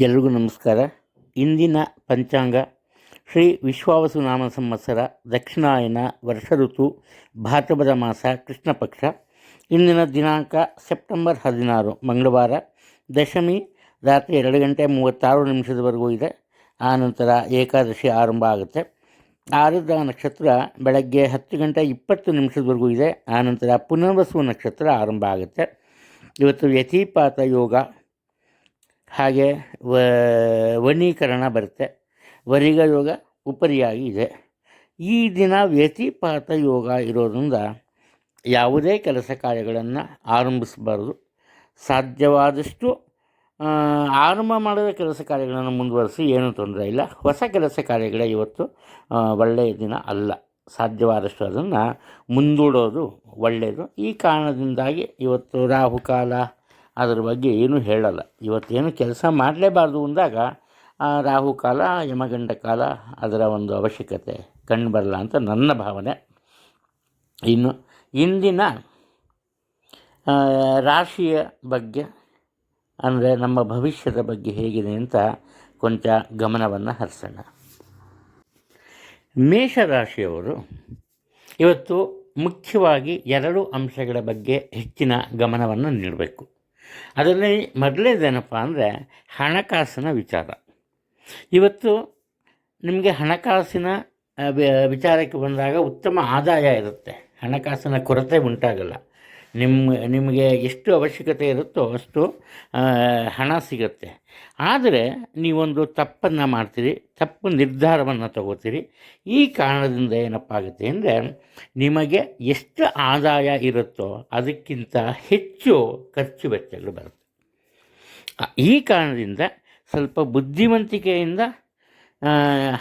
ಎಲ್ರಿಗೂ ನಮಸ್ಕಾರ. ಇಂದಿನ ಪಂಚಾಂಗ ಶ್ರೀ ವಿಶ್ವಾವಸು ನಾಮ ಸಂವತ್ಸರ ದಕ್ಷಿಣಾಯನ ವರ್ಷ ಋತು ಭಾದ್ರಪದ ಮಾಸ ಕೃಷ್ಣ ಪಕ್ಷ. ಇಂದಿನ ದಿನಾಂಕ ಸೆಪ್ಟೆಂಬರ್ ಹದಿನಾರು, ಮಂಗಳವಾರ, ದಶಮಿ, ರಾತ್ರಿ ಎರಡು ಗಂಟೆ ಮೂವತ್ತಾರು ನಿಮಿಷದವರೆಗೂ ಇದೆ. ಆನಂತರ ಏಕಾದಶಿ ಆರಂಭ ಆಗುತ್ತೆ. ಆರುದ್ರ ನಕ್ಷತ್ರ ಬೆಳಗ್ಗೆ ಹತ್ತು ಗಂಟೆ ಇಪ್ಪತ್ತು ನಿಮಿಷದವರೆಗೂ ಇದೆ. ಆನಂತರ ಪುನರ್ವಸು ನಕ್ಷತ್ರ ಆರಂಭ ಆಗುತ್ತೆ. ಇವತ್ತು ವ್ಯತಿಪಾತ ಯೋಗ ಹಾಗೆ ವನೀಕರಣ ಬರುತ್ತೆ. ವರಿಗ ಯೋಗ ಉಪರಿಯಾಗಿ ಇದೆ. ಈ ದಿನ ವ್ಯತಿಪಾತ ಯೋಗ ಇರೋದ್ರಿಂದ ಯಾವುದೇ ಕೆಲಸ ಕಾರ್ಯಗಳನ್ನು ಆರಂಭಿಸಬಾರ್ದು. ಸಾಧ್ಯವಾದಷ್ಟು ಆರಂಭ ಮಾಡಿದ ಕೆಲಸ ಕಾರ್ಯಗಳನ್ನು ಮುಂದುವರಿಸಿ ಏನೂ ತೊಂದರೆ ಇಲ್ಲ. ಹೊಸ ಕೆಲಸ ಕಾರ್ಯಗಳೇ ಇವತ್ತು ಒಳ್ಳೆಯ ದಿನ ಅಲ್ಲ. ಸಾಧ್ಯವಾದಷ್ಟು ಅದನ್ನು ಮುಂದೂಡೋದು ಒಳ್ಳೆಯದು ಈ ಕಾರಣದಿಂದಾಗಿ ಇವತ್ತು ರಾಹುಕಾಲ ಅದರ ಬಗ್ಗೆ ಏನೂ ಹೇಳಲ್ಲ. ಇವತ್ತೇನು ಕೆಲಸ ಮಾಡಲೇಬಾರ್ದು ಅಂದಾಗ ರಾಹು ಕಾಲ, ಯಮಗಂಡ ಕಾಲ ಅದರ ಒಂದು ಅವಶ್ಯಕತೆ. ಕಂಡು ಬರಲ್ಲ ಅಂತ ನನ್ನ ಭಾವನೆ. ಇನ್ನು ಇಂದಿನ ರಾಶಿಯ ಬಗ್ಗೆ, ಅಂದರೆ ನಮ್ಮ ಭವಿಷ್ಯದ ಬಗ್ಗೆ ಹೇಗಿದೆ ಅಂತ ಕೊಂಚ ಗಮನವನ್ನು ಹರಿಸೋಣ. ಮೇಷರಾಶಿಯವರು, ಇವತ್ತು ಮುಖ್ಯವಾಗಿ ಎರಡು ಅಂಶಗಳ ಬಗ್ಗೆ ಹೆಚ್ಚಿನ ಗಮನವನ್ನು ನೀಡಬೇಕು. ಅದರಲ್ಲಿ ಮೊದಲೇದೇನಪ್ಪ ಅಂದರೆ ಹಣಕಾಸಿನ ವಿಚಾರ. ಇವತ್ತು ನಿಮಗೆ ಹಣಕಾಸಿನ ವಿಚಾರಕ್ಕೆ ಬಂದಾಗ ಉತ್ತಮ ಆದಾಯ ಇರುತ್ತೆ. ಹಣಕಾಸಿನ ಕೊರತೆ ಉಂಟಾಗಲ್ಲ. ನಿಮ್ಮ ನಿಮಗೆ ಎಷ್ಟು ಅವಶ್ಯಕತೆ ಇರುತ್ತೋ ಅಷ್ಟು ಹಣ ಸಿಗುತ್ತೆ. ಆದರೆ ನೀವೊಂದು ತಪ್ಪನ್ನು ಮಾಡ್ತೀರಿ, ತಪ್ಪು ನಿರ್ಧಾರವನ್ನು ತಗೋತೀರಿ. ಈ ಕಾರಣದಿಂದ ಏನಪ್ಪ ಆಗುತ್ತೆ ಅಂದರೆ, ನಿಮಗೆ ಎಷ್ಟು ಆದಾಯ ಇರುತ್ತೋ ಅದಕ್ಕಿಂತ ಹೆಚ್ಚು ಖರ್ಚು ವೆಚ್ಚಗಳು ಬರುತ್ತೆ. ಈ ಕಾರಣದಿಂದ ಸ್ವಲ್ಪ ಬುದ್ಧಿವಂತಿಕೆಯಿಂದ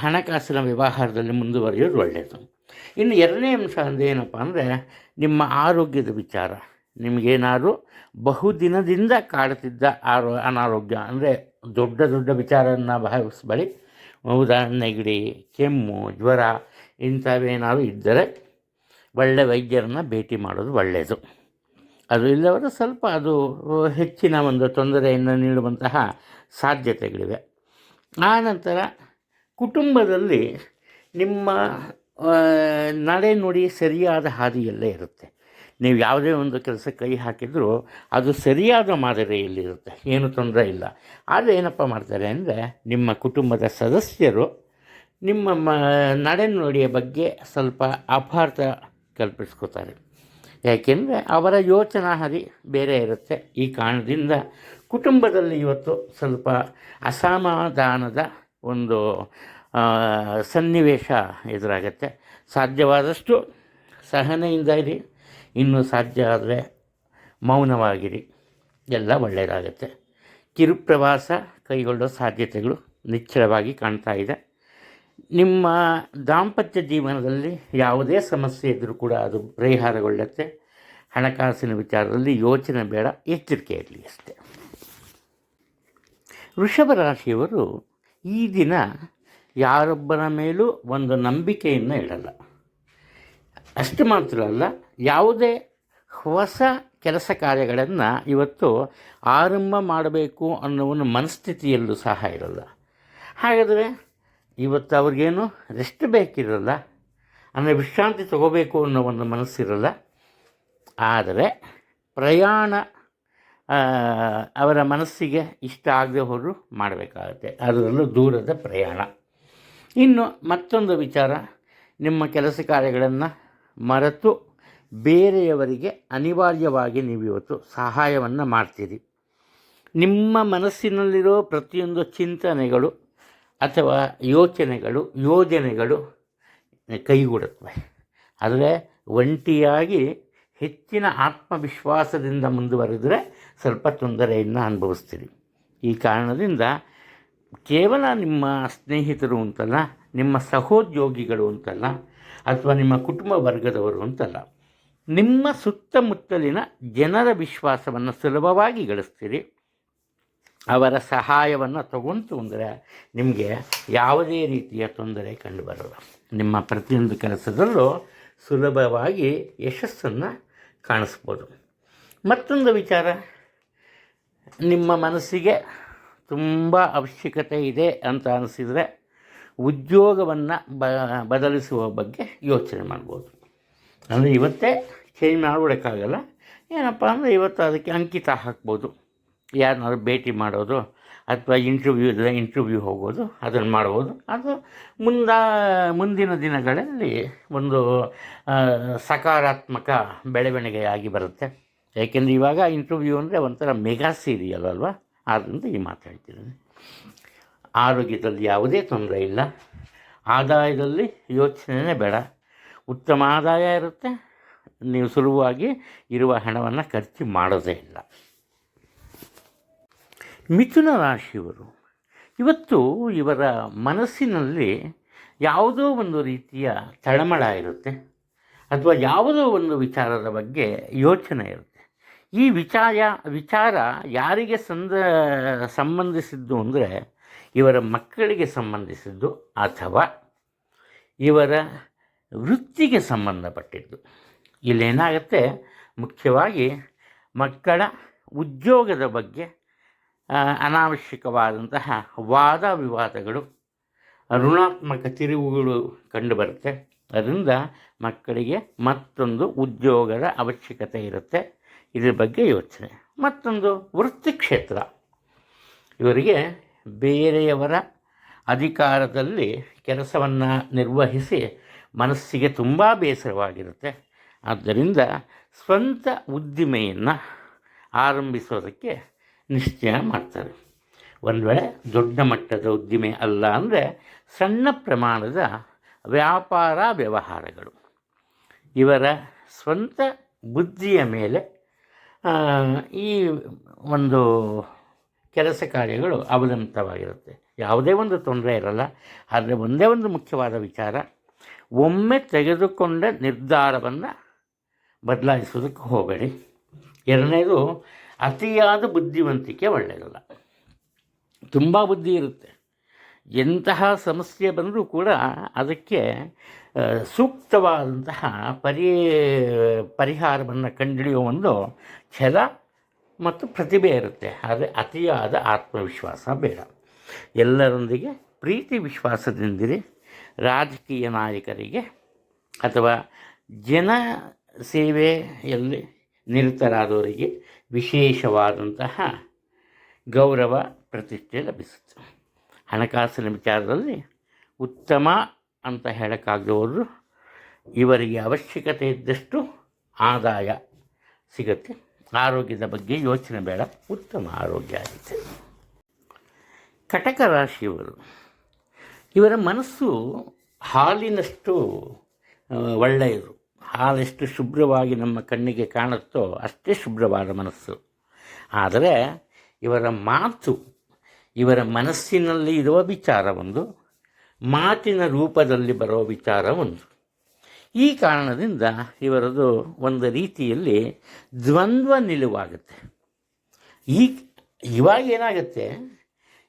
ಹಣಕಾಸಿನ ವ್ಯವಹಾರದಲ್ಲಿ ಮುಂದುವರಿಯೋದು ಒಳ್ಳೆಯದು ಇನ್ನು ಎರಡನೇ ಅಂಶ ಅಂದೇನಪ್ಪ ಅಂದರೆ ನಿಮ್ಮ ಆರೋಗ್ಯದ ವಿಚಾರ. ನಿಮಗೇನಾದರೂ ಬಹುದಿನದಿಂದ ಕಾಡುತ್ತಿದ್ದ ಆರೋ, ಅನಾರೋಗ್ಯ ಅಂದರೆ ದೊಡ್ಡ ದೊಡ್ಡ ವಿಚಾರವನ್ನು ಭಾವಿಸಬೇಡಿ ನೆಗಡಿ ಕೆಮ್ಮು, ಜ್ವರ ಇಂಥವೇನಾದ್ರು ಇದ್ದರೆ ಒಳ್ಳೆ ವೈದ್ಯರನ್ನು ಭೇಟಿ ಮಾಡೋದು ಒಳ್ಳೆಯದು ಅದು ಇಲ್ಲವರೆ ಸ್ವಲ್ಪ ಅದು ಹೆಚ್ಚಿನ ಒಂದು ತೊಂದರೆಯನ್ನು ನೀಡುವಂತಹ ಸಾಧ್ಯತೆಗಳಿವೆ. ಆನಂತರ ಕುಟುಂಬದಲ್ಲಿ ನಿಮ್ಮ ನಡೆ ನುಡಿ ಸರಿಯಾದ ಹಾದಿಯಲ್ಲೇ ಇರುತ್ತೆ. ನೀವು ಯಾವುದೇ ಒಂದು ಕೆಲಸ ಕೈ ಹಾಕಿದರೂ ಅದು ಸರಿಯಾದ ಮಾದರಿಯಲ್ಲಿರುತ್ತೆ ಏನು ತೊಂದರೆ ಇಲ್ಲ. ಆದರೆ ಏನಪ್ಪ ಮಾಡ್ತಾರೆ ಅಂದರೆ ನಿಮ್ಮ ಕುಟುಂಬದ ಸದಸ್ಯರು ನಿಮ್ಮ ಮ ನಡೆನುಡಿಯ ಬಗ್ಗೆ ಸ್ವಲ್ಪ ಅಪಾರ್ಥ ಕಲ್ಪಿಸ್ಕೋತಾರೆ. ಯಾಕೆಂದರೆ ಅವರ ಯೋಚನಾ ಹರಿ ಬೇರೆ ಇರುತ್ತೆ. ಈ ಕಾರಣದಿಂದ ಕುಟುಂಬದಲ್ಲಿ ಇವತ್ತು ಸ್ವಲ್ಪ ಅಸಮಾಧಾನದ ಒಂದು ಸನ್ನಿವೇಶ ಎದುರಾಗತ್ತೆ. ಸಾಧ್ಯವಾದಷ್ಟು ಸಹನೆಯಿಂದ ಇರಿ. ಇನ್ನೂ ಸಾಧ್ಯ ಆದರೆ ಮೌನವಾಗಿರಿ. ಎಲ್ಲ ಒಳ್ಳೆಯದಾಗತ್ತೆ. ಕಿರುಪ್ರವಾಸ ಕೈಗೊಳ್ಳೋ ಸಾಧ್ಯತೆಗಳು ನಿಚ್ಚಳವಾಗಿ ಕಾಣ್ತಾ ಇದೆ. ನಿಮ್ಮ ದಾಂಪತ್ಯ ಜೀವನದಲ್ಲಿ ಯಾವುದೇ ಸಮಸ್ಯೆ ಇದ್ದರೂ ಕೂಡ ಅದು ಪರಿಹಾರಗೊಳ್ಳುತ್ತೆ. ಹಣಕಾಸಿನ ವಿಚಾರದಲ್ಲಿ ಯೋಚನೆ ಬೇಡ, ಎಚ್ಚರಿಕೆ ಇರಲಿ ಅಷ್ಟೆ. ವೃಷಭ ರಾಶಿಯವರು ಈ ದಿನ ಯಾರೊಬ್ಬರ ಮೇಲೂ ಒಂದು ನಂಬಿಕೆಯನ್ನು ಇಡಲ್ಲ. ಅಷ್ಟು ಮಾತ್ರ ಅಲ್ಲ, ಯಾವುದೇ ಹೊಸ ಕೆಲಸ ಕಾರ್ಯಗಳನ್ನು ಇವತ್ತು ಆರಂಭ ಮಾಡಬೇಕು ಅನ್ನೋ ಒಂದು ಮನಸ್ಥಿತಿಯಲ್ಲೂ ಸಹ ಇರಲ್ಲ. ಹಾಗಾದರೆ ಇವತ್ತು ಅವ್ರಿಗೇನು ರೆಸ್ಟ್ ಬೇಕಿರಲ್ಲ, ಅಂದರೆ ವಿಶ್ರಾಂತಿ ತಗೋಬೇಕು ಅನ್ನೋ ಒಂದು ಮನಸ್ಸಿರಲ್ಲ. ಆದರೆ ಪ್ರಯಾಣ ಅವರ ಮನಸ್ಸಿಗೆ ಇಷ್ಟ ಆಗದೆ ಹೋದರೂ ಮಾಡಬೇಕಾಗತ್ತೆ. ಅದರಲ್ಲೂ ದೂರದ ಪ್ರಯಾಣ. ಇನ್ನು ಮತ್ತೊಂದು ವಿಚಾರ, ನಿಮ್ಮ ಕೆಲಸ ಕಾರ್ಯಗಳನ್ನು ಮರೆತು ಬೇರೆಯವರಿಗೆ ಅನಿವಾರ್ಯವಾಗಿ ನೀವು ಇವತ್ತು ಸಹಾಯವನ್ನು ಮಾಡ್ತೀರಿ. ನಿಮ್ಮ ಮನಸ್ಸಿನಲ್ಲಿರೋ ಪ್ರತಿಯೊಂದು ಚಿಂತನೆಗಳು ಅಥವಾ ಯೋಚನೆಗಳು, ಯೋಜನೆಗಳು ಕೈಗೂಡುತ್ತವೆ. ಆದರೆ ಒಂಟಿಯಾಗಿ ಹೆಚ್ಚಿನ ಆತ್ಮವಿಶ್ವಾಸದಿಂದ ಮುಂದುವರೆದರೆ ಸ್ವಲ್ಪ ತೊಂದರೆಯನ್ನು ಅನುಭವಿಸ್ತೀರಿ. ಈ ಕಾರಣದಿಂದ ಕೇವಲ ನಿಮ್ಮ ಸ್ನೇಹಿತರು ಅಂತಲ್ಲ, ನಿಮ್ಮ ಸಹೋದ್ಯೋಗಿಗಳು ಅಂತಲ್ಲ, ಅಥವಾ ನಿಮ್ಮ ಕುಟುಂಬ ವರ್ಗದವರು ಅಂತಲ್ಲ, ನಿಮ್ಮ ಸುತ್ತಮುತ್ತಲಿನ ಜನರ ವಿಶ್ವಾಸವನ್ನು ಸುಲಭವಾಗಿ ಗಳಿಸ್ತೀರಿ. ಅವರ ಸಹಾಯವನ್ನು ತಗೊಂತು ಅಂದರೆ ನಿಮಗೆ ಯಾವುದೇ ರೀತಿಯ ತೊಂದರೆ ಕಂಡುಬರಲ್ಲ. ನಿಮ್ಮ ಪ್ರತಿಯೊಂದು ಕೆಲಸದಲ್ಲೂ ಸುಲಭವಾಗಿ ಯಶಸ್ಸನ್ನು ಕಾಣಿಸ್ಬೋದು. ಮತ್ತೊಂದು ವಿಚಾರ, ನಿಮ್ಮ ಮನಸ್ಸಿಗೆ ತುಂಬ ಅವಶ್ಯಕತೆ ಇದೆ ಅಂತ ಅನಿಸಿದರೆ ಉದ್ಯೋಗವನ್ನು ಬ, ಬದಲಿಸುವ ಬಗ್ಗೆ ಯೋಚನೆ ಮಾಡ್ಬೋದು. ಅಂದರೆ ಇವತ್ತೇ ಚೇಂಜ್ ಮಾಡ್ಬಿಡೋಕ್ಕಾಗಲ್ಲ ಏನಪ್ಪ ಅಂದರೆ ಇವತ್ತು ಅದಕ್ಕೆ ಅಂಕಿತ ಹಾಕ್ಬೋದು. ಯಾರನ್ನಾದ್ರು ಭೇಟಿ ಮಾಡೋದು ಅಥವಾ ಇಂಟರ್ವ್ಯೂ ಇದ್ದರೆ ಇಂಟರ್ವ್ಯೂ ಹೋಗೋದು ಅದನ್ನು ಮಾಡ್ಬೋದು. ಅದು ಮುಂದ, ಮುಂದಿನ ದಿನಗಳಲ್ಲಿ ಒಂದು ಸಕಾರಾತ್ಮಕ ಬೆಳವಣಿಗೆಯಾಗಿ ಬರುತ್ತೆ. ಏಕೆಂದರೆ ಇವಾಗ ಇಂಟರ್ವ್ಯೂ ಅಂದರೆ ಒಂಥರ ಮೆಗಾ ಸೀರಿಯಲ್ ಅಲ್ವಾ? ಆದ್ದರಿಂದ ಈ ಮಾತಾಡ್ತಿದ್ದೀನಿ ಆರೋಗ್ಯದಲ್ಲಿ ಯಾವುದೇ ತೊಂದರೆ ಇಲ್ಲ. ಆದಾಯದಲ್ಲಿ ಯೋಚನೆಯೇ ಬೇಡ. ಉತ್ತಮ ಆದಾಯ ಇರುತ್ತೆ. ನೀವು ಸುಲಭವಾಗಿ ಇರುವ ಹಣವನ್ನು ಖರ್ಚು ಮಾಡೋದೇ ಇಲ್ಲ. ಮಿಥುನ ರಾಶಿಯವರು, ಇವತ್ತು ಇವರ ಮನಸ್ಸಿನಲ್ಲಿ ಯಾವುದೋ ಒಂದು ರೀತಿಯ ತಳಮಳ ಇರುತ್ತೆ. ಅಥವಾ ಯಾವುದೋ ಒಂದು ವಿಚಾರದ ಬಗ್ಗೆ ಯೋಚನೆ ಇರುತ್ತೆ. ಈ ವಿಚಾರ ವಿಚಾರ ಯಾರಿಗೆ ಸಂದ, ಸಂಬಂಧಿಸಿದ್ದು ಅಂದರೆ ಇವರ ಮಕ್ಕಳಿಗೆ ಸಂಬಂಧಿಸಿದ್ದು ಅಥವಾ ಇವರ ವೃತ್ತಿಗೆ ಸಂಬಂಧಪಟ್ಟಿದ್ದು. ಇಲ್ಲೇನಾಗುತ್ತೆ, ಮುಖ್ಯವಾಗಿ ಮಕ್ಕಳ ಉದ್ಯೋಗದ ಬಗ್ಗೆ ಅನಾವಶ್ಯಕವಾದಂತಹ ವಾದ ವಿವಾದಗಳು, ಋಣಾತ್ಮಕ ತಿರುವುಗಳು ಕಂಡುಬರುತ್ತೆ ಅದರಿಂದ ಮಕ್ಕಳಿಗೆ ಮತ್ತೊಂದು ಉದ್ಯೋಗದ ಅವಶ್ಯಕತೆ ಇರುತ್ತೆ. ಇದ್ರ ಬಗ್ಗೆ ಯೋಚನೆ. ಮತ್ತೊಂದು ವೃತ್ತಿ ಕ್ಷೇತ್ರ ಇವರಿಗೆ ಬೇರೆಯವರ ಅಧಿಕಾರದಲ್ಲಿ ಕೆಲಸವನ್ನು ನಿರ್ವಹಿಸಿ ಮನಸ್ಸಿಗೆ ತುಂಬ ಬೇಸರವಾಗಿರುತ್ತೆ. ಆದ್ದರಿಂದ ಸ್ವಂತ ಉದ್ದಿಮೆಯನ್ನು ಆರಂಭಿಸೋದಕ್ಕೆ ನಿಶ್ಚಯ ಮಾಡ್ತಾರೆ. ಒಂದು ವೇಳೆ ದೊಡ್ಡ ಮಟ್ಟದ ಉದ್ದಿಮೆ ಅಲ್ಲ ಅಂದರೆ ಸಣ್ಣ ಪ್ರಮಾಣದ ವ್ಯಾಪಾರ ವ್ಯವಹಾರಗಳು. ಇವರ ಸ್ವಂತ ಬುದ್ಧಿಯ ಮೇಲೆ ಈ ಒಂದು ಕೆಲಸ ಕಾರ್ಯಗಳು ಅವಲಂಬಿತವಾಗಿರುತ್ತೆ ಯಾವುದೇ ಒಂದು ತೊಂದರೆ ಇರಲ್ಲ. ಆದರೆ ಒಂದೇ ಒಂದು ಮುಖ್ಯವಾದ ವಿಚಾರ, ಒಮ್ಮೆ ತೆಗೆದುಕೊಂಡ ನಿರ್ಧಾರವನ್ನು ಬದಲಾಯಿಸೋದಕ್ಕೆ ಹೋಗಬೇಡಿ. ಎರಡನೇದು, ಅತಿಯಾದ ಬುದ್ಧಿವಂತಿಕೆ ಒಳ್ಳೆಯದಲ್ಲ ತುಂಬ ಬುದ್ಧಿ ಇರುತ್ತೆ. ಎಂತಹ ಸಮಸ್ಯೆ ಬಂದರೂ ಕೂಡ ಅದಕ್ಕೆ ಸೂಕ್ತವಾದಂತಹ ಪರಿ ಪರಿಹಾರವನ್ನು ಕಂಡುಹಿಡಿಯುವ ಒಂದು ಛಲ ಮತ್ತು ಪ್ರತಿಭೆ ಇರುತ್ತೆ. ಆದರೆ ಅತಿಯಾದ ಆತ್ಮವಿಶ್ವಾಸ ಬೇಡ. ಎಲ್ಲರೊಂದಿಗೆ ಪ್ರೀತಿ ವಿಶ್ವಾಸದಿಂದಿರಿ. ರಾಜಕೀಯ ನಾಯಕರಿಗೆ ಅಥವಾ ಜನ ಸೇವೆಯಲ್ಲಿ ನಿರತರಾದವರಿಗೆ ವಿಶೇಷವಾದಂತಹ ಗೌರವ, ಪ್ರತಿಷ್ಠೆ ಲಭಿಸುತ್ತೆ. ಹಣಕಾಸಿನ ವಿಚಾರದಲ್ಲಿ ಉತ್ತಮ ಅಂತ ಹೇಳೋಕ್ಕಾಗದವರು ಇವರಿಗೆ ಅವಶ್ಯಕತೆ ಇದ್ದಷ್ಟು ಆದಾಯ ಸಿಗುತ್ತೆ. ಆರೋಗ್ಯದ ಬಗ್ಗೆ ಯೋಚನೆ ಬೇಡ. ಉತ್ತಮ ಆರೋಗ್ಯ ಆಗುತ್ತೆ ಕಟಕ ರಾಶಿಯವರು, ಇವರ ಮನಸ್ಸು ಹಾಲಿನಷ್ಟು ಒಳ್ಳೆಯದು. ಹಾಲೆಷ್ಟು ಶುಭ್ರವಾಗಿ ನಮ್ಮ ಕಣ್ಣಿಗೆ ಕಾಣುತ್ತೋ ಅಷ್ಟೇ ಶುಭ್ರವಾದ ಮನಸ್ಸು. ಆದರೆ ಇವರ ಮಾತು ಇವರ ಮನಸ್ಸಿನಲ್ಲಿ ಇರುವ ವಿಚಾರ ಒಂದು, ಮಾತಿನ ರೂಪದಲ್ಲಿ ಬರುವ ವಿಚಾರ ಒಂದು. ಈ ಕಾರಣದಿಂದ ಇವರದು ಒಂದು ರೀತಿಯಲ್ಲಿ ದ್ವಂದ್ವ ನಿಲುವಾಗುತ್ತೆ. ಈ, ಇವಾಗ ಏನಾಗುತ್ತೆ?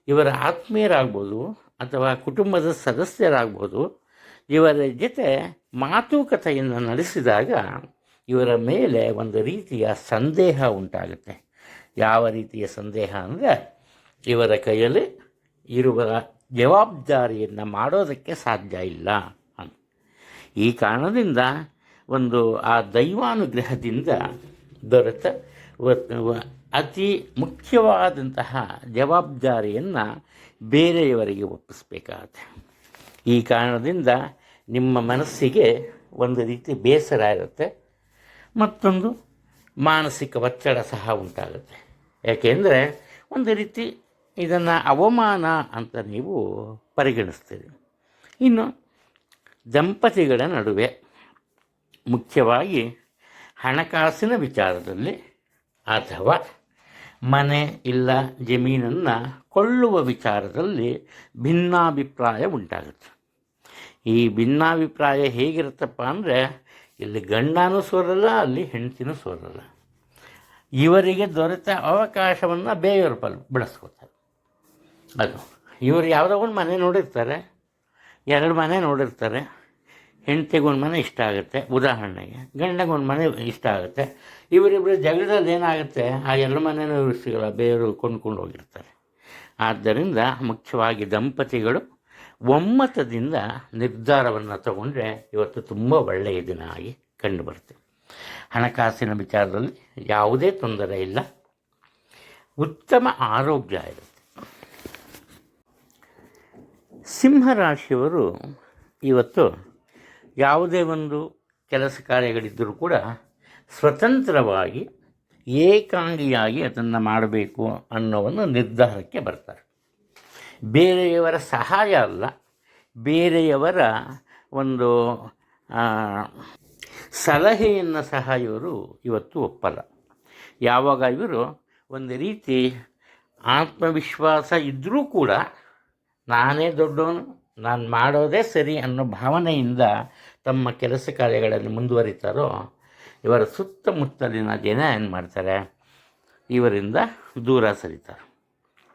ಇವರ ಆತ್ಮೀಯರಾಗ್ಬೋದು ಅಥವಾ ಕುಟುಂಬದ ಸದಸ್ಯರಾಗ್ಬೋದು, ಇವರ ಜೊತೆ ಮಾತುಕತೆಯನ್ನು ನಡೆಸಿದಾಗ ಇವರ ಮೇಲೆ ಒಂದು ರೀತಿಯ ಸಂದೇಹ ಉಂಟಾಗುತ್ತೆ. ಯಾವ ರೀತಿಯ ಸಂದೇಹ ಅಂದರೆ ಇವರ ಕೈಯಲ್ಲಿ ಇರುವ ಜವಾಬ್ದಾರಿಯನ್ನು ಮಾಡೋದಕ್ಕೆ ಸಾಧ್ಯ ಇಲ್ಲ ಅಂತ. ಈ ಕಾರಣದಿಂದ ಒಂದು ಆ ದೈವಾನುಗ್ರಹದಿಂದ ದೊರೆತ ಅತಿ ಮುಖ್ಯವಾದಂತಹ ಜವಾಬ್ದಾರಿಯನ್ನು ಬೇರೆಯವರಿಗೆ ಒಪ್ಪಿಸಬೇಕಾಗುತ್ತೆ. ಈ ಕಾರಣದಿಂದ ನಿಮ್ಮ ಮನಸ್ಸಿಗೆ ಒಂದು ರೀತಿ ಬೇಸರ ಇರುತ್ತೆ, ಮತ್ತೊಂದು ಮಾನಸಿಕ ಒತ್ತಡ ಸಹ ಉಂಟಾಗುತ್ತೆ. ಯಾಕೆಂದರೆ ಒಂದು ರೀತಿ ಇದನ್ನು ಅವಮಾನ ಅಂತ ನೀವು ಪರಿಗಣಿಸ್ತೀರಿ. ಇನ್ನು ದಂಪತಿಗಳ ನಡುವೆ ಮುಖ್ಯವಾಗಿ ಹಣಕಾಸಿನ ವಿಚಾರದಲ್ಲಿ ಅಥವಾ ಮನೆ ಇಲ್ಲ ಜಮೀನನ್ನು ಕೊಳ್ಳುವ ವಿಚಾರದಲ್ಲಿ ಭಿನ್ನಾಭಿಪ್ರಾಯ ಉಂಟಾಗುತ್ತೆ. ಈ ಭಿನ್ನಾಭಿಪ್ರಾಯ ಹೇಗಿರುತ್ತಪ್ಪ ಅಂದರೆ ಇಲ್ಲಿ ಗಂಡನೂ ಸೋರಲ್ಲ ಅಲ್ಲಿ ಹೆಂಡತಿನೂ ಸೋರಲ್ಲ ಇವರಿಗೆ ದೊರೆತ ಅವಕಾಶವನ್ನು ಬೇರೆಯವರು ಪಲ್ ಬಳಸ್ಕೋತಾರೆ. ಅದು. ಇವರು ಯಾವುದೋ ಒಂದು ಮನೆ ನೋಡಿರ್ತಾರೆ. ಎರಡು ಮನೆ ನೋಡಿರ್ತಾರೆ. ಹೆಂಡತಿಗೆ ಒಂದು ಮನೆ ಇಷ್ಟ ಆಗುತ್ತೆ. ಉದಾಹರಣೆಗೆ ಗಂಡಗೆ ಮನೆ ಇಷ್ಟ ಆಗುತ್ತೆ. ಇವರಿಬ್ಬರು ಜಗಳದಲ್ಲಿ ಏನಾಗುತ್ತೆ? ಆ ಎರಡು ಮನೆಯೂ ಇವರು ಸಿಗಲ್ಲ. ಬೇರು ಕೊಂಡ್ಕೊಂಡು ಹೋಗಿರ್ತಾರೆ. ಆದ್ದರಿಂದ ಮುಖ್ಯವಾಗಿ ದಂಪತಿಗಳು ಒಮ್ಮತದಿಂದ ನಿರ್ಧಾರವನ್ನು ತಗೊಂಡ್ರೆ ಇವತ್ತು ತುಂಬ ಒಳ್ಳೆಯ ದಿನ ಆಗಿ ಕಂಡುಬರುತ್ತೆ. ಹಣಕಾಸಿನ ವಿಚಾರದಲ್ಲಿ ಯಾವುದೇ ತೊಂದರೆ ಇಲ್ಲ. ಉತ್ತಮ ಆರೋಗ್ಯ ಇರುತ್ತೆ. ಸಿಂಹರಾಶಿಯವರು ಇವತ್ತು ಯಾವುದೇ ಒಂದು ಕೆಲಸ ಕಾರ್ಯಗಳಿದ್ದರೂ ಕೂಡ ಸ್ವತಂತ್ರವಾಗಿ ಏಕಾಂಗಿಯಾಗಿ ಅದನ್ನು ಮಾಡಬೇಕು ಅನ್ನೋ ಒಂದು ನಿರ್ಧಾರಕ್ಕೆ ಬರ್ತಾರೆ. ಬೇರೆಯವರ ಸಹಾಯ ಅಲ್ಲ, ಬೇರೆಯವರ ಒಂದು ಸಲಹೆಯನ್ನು ಸಹ ಇವರು ಇವತ್ತು ಒಪ್ಪಲ್ಲ. ಯಾವಾಗ ಇವರು ಒಂದು ರೀತಿ ಆತ್ಮವಿಶ್ವಾಸ ಇದ್ದರೂ ಕೂಡ ನಾನೇ ದೊಡ್ಡವನು, ನಾನು ಮಾಡೋದೇ ಸರಿ ಅನ್ನೋ ಭಾವನೆಯಿಂದ ತಮ್ಮ ಕೆಲಸ ಕಾರ್ಯಗಳಲ್ಲಿ ಮುಂದುವರಿತಾರೋ, ಇವರ ಸುತ್ತಮುತ್ತಲಿನ ಜನ ಏನು ಮಾಡ್ತಾರೆ? ಇವರಿಂದ ದೂರ ಸರಿತಾರೆ.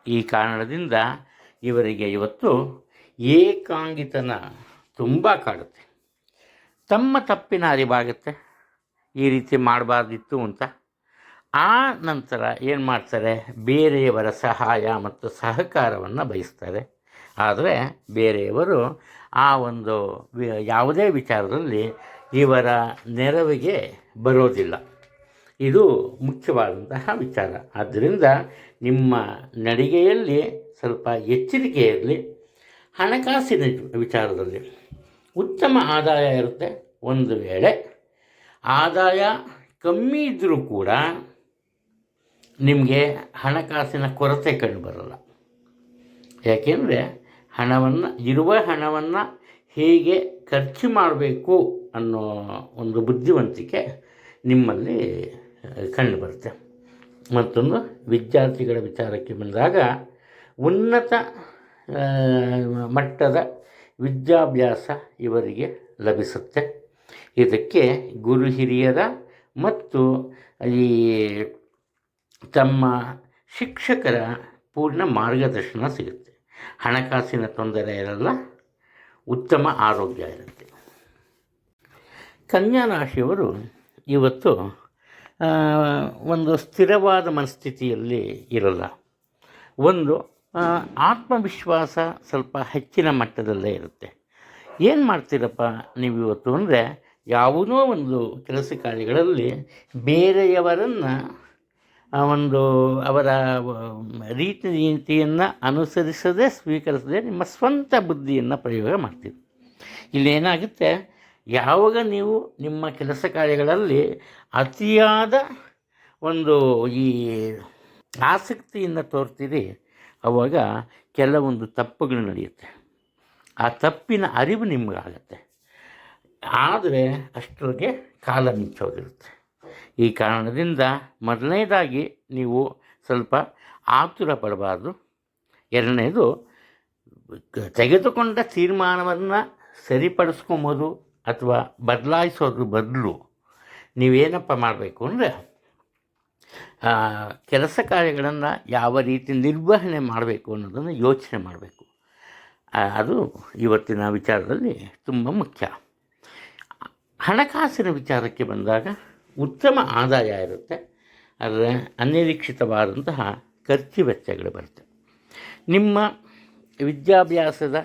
ಈ ಕಾರಣದಿಂದ ಇವರಿಗೆ ಇವತ್ತು ಏಕಾಂಗಿತನ ತುಂಬ ಕಾಡುತ್ತೆ. ತಮ್ಮ ತಪ್ಪಿನ ಅರಿವಾಗುತ್ತೆ. ಈ ರೀತಿ ಮಾಡಬಾರ್ದಿತ್ತು ಅಂತ. ಆ ನಂತರ ಏನು ಮಾಡ್ತಾರೆ? ಬೇರೆಯವರ ಸಹಾಯ ಮತ್ತು ಸಹಕಾರವನ್ನು ಬಯಸ್ತಾರೆ. ಆದರೆ ಬೇರೆಯವರು ಆ ಒಂದು ಯಾವುದೇ ವಿಚಾರದಲ್ಲಿ ಇವರ ನೆರವಿಗೆ ಬರೋದಿಲ್ಲ. ಇದು ಮುಖ್ಯವಾದಂತಹ ವಿಚಾರ. ಆದ್ದರಿಂದ ನಿಮ್ಮ ನಡಿಗೆಯಲ್ಲಿ ಸ್ವಲ್ಪ ಎಚ್ಚರಿಕೆ ಇರಲಿ ಹಣಕಾಸಿನ ವಿಚಾರದಲ್ಲಿ ಉತ್ತಮ ಆದಾಯ ಇರುತ್ತೆ ಒಂದು ವೇಳೆ. ಆದಾಯ ಕಮ್ಮಿ ಇದ್ದರೂ ಕೂಡ ನಿಮಗೆ ಹಣಕಾಸಿನ ಕೊರತೆ ಕಂಡುಬರಲ್ಲ ಯಾಕೆಂದರೆ ಹಣವನ್ನು, ಇರುವ ಹಣವನ್ನು ಹೇಗೆ ಖರ್ಚು ಮಾಡಬೇಕು ಅನ್ನೋ ಒಂದು ಬುದ್ಧಿವಂತಿಕೆ ನಿಮ್ಮಲ್ಲಿ ಕಂಡುಬರುತ್ತೆ ಮತ್ತೊಂದು, ವಿದ್ಯಾರ್ಥಿಗಳ ವಿಚಾರಕ್ಕೆ ಬಂದಾಗ, ಉನ್ನತ ಮಟ್ಟದ ವಿದ್ಯಾಭ್ಯಾಸ ಇವರಿಗೆ ಲಭಿಸುತ್ತೆ. ಇದಕ್ಕೆ ಗುರು ಹಿರಿಯರ ಮತ್ತು ಈ ತಮ್ಮ ಶಿಕ್ಷಕರ ಪೂರ್ಣ ಮಾರ್ಗದರ್ಶನ ಸಿಗುತ್ತೆ. ಹಣಕಾಸಿನ ತೊಂದರೆ ಇರಲ್ಲ, ಉತ್ತಮ ಆರೋಗ್ಯ ಇರುತ್ತೆ. ಕನ್ಯಾ ರಾಶಿಯವರು ಇವತ್ತು ಒಂದು ಸ್ಥಿರವಾದ ಮನಸ್ಥಿತಿಯಲ್ಲಿ ಇರಲ್ಲ. ಒಂದು ಆತ್ಮವಿಶ್ವಾಸ ಸ್ವಲ್ಪ ಹೆಚ್ಚಿನ ಮಟ್ಟದಲ್ಲೇ ಇರುತ್ತೆ. ಏನು ಮಾಡ್ತೀರಪ್ಪ ನೀವು ಇವತ್ತು ಅಂದರೆ ಯಾವುದೋ ಒಂದು ಕೆಲಸ ಕಾರ್ಯಗಳಲ್ಲಿ ಬೇರೆಯವರನ್ನು ಆ ಒಂದು ಅವರ ರೀತಿ ನೀತಿಯನ್ನು ಅನುಸರಿಸದೆ, ಸ್ವೀಕರಿಸದೆ ನಿಮ್ಮ ಸ್ವಂತ ಬುದ್ಧಿಯನ್ನು ಪ್ರಯೋಗ ಮಾಡ್ತೀವಿ ಇಲ್ಲೇನಾಗುತ್ತೆ ಯಾವಾಗ ನೀವು ನಿಮ್ಮ ಕೆಲಸ ಕಾರ್ಯಗಳಲ್ಲಿ ಅತಿಯಾದ ಒಂದು ಈ ಆಸಕ್ತಿಯಿಂದ ತೋರ್ತೀರಿ ಆವಾಗ ಕೆಲವೊಂದು ತಪ್ಪುಗಳು ನಡೆಯುತ್ತೆ. ಆ ತಪ್ಪಿನ ಅರಿವು ನಿಮಗಾಗತ್ತೆ. ಆದರೆ ಅಷ್ಟರಿಗೆ ಕಾಲ ಮಿಂಚೋಗಿರುತ್ತೆ ಈ ಕಾರಣದಿಂದ ಮೊದಲನೇದಾಗಿ ನೀವು ಸ್ವಲ್ಪ ಆತುರ ಪಡಬಾರ್ದು. ಎರಡನೇದು, ತೆಗೆದುಕೊಂಡ ತೀರ್ಮಾನವನ್ನು ಸರಿಪಡಿಸ್ಕೊಂಬೋದು ಅಥವಾ ಬದಲಾಯಿಸೋದ್ರ ಬದಲು ನೀವೇನಪ್ಪ ಮಾಡಬೇಕು ಅಂದರೆ ಕೆಲಸ ಕಾರ್ಯಗಳನ್ನು ಯಾವ ರೀತಿ ನಿರ್ವಹಣೆ ಮಾಡಬೇಕು ಅನ್ನೋದನ್ನು ಯೋಚನೆ ಮಾಡಬೇಕು. ಅದು ಇವತ್ತಿನ ವಿಚಾರದಲ್ಲಿ ತುಂಬ ಮುಖ್ಯ. ಹಣಕಾಸಿನ ವಿಚಾರಕ್ಕೆ ಬಂದಾಗ ಉತ್ತಮ ಆದಾಯ ಇರುತ್ತೆ. ಆದರೆ ಅನಿರೀಕ್ಷಿತವಾದಂತಹ ಖರ್ಚು ವೆಚ್ಚಗಳು ಬರುತ್ತೆ. ನಿಮ್ಮ ವಿದ್ಯಾಭ್ಯಾಸದ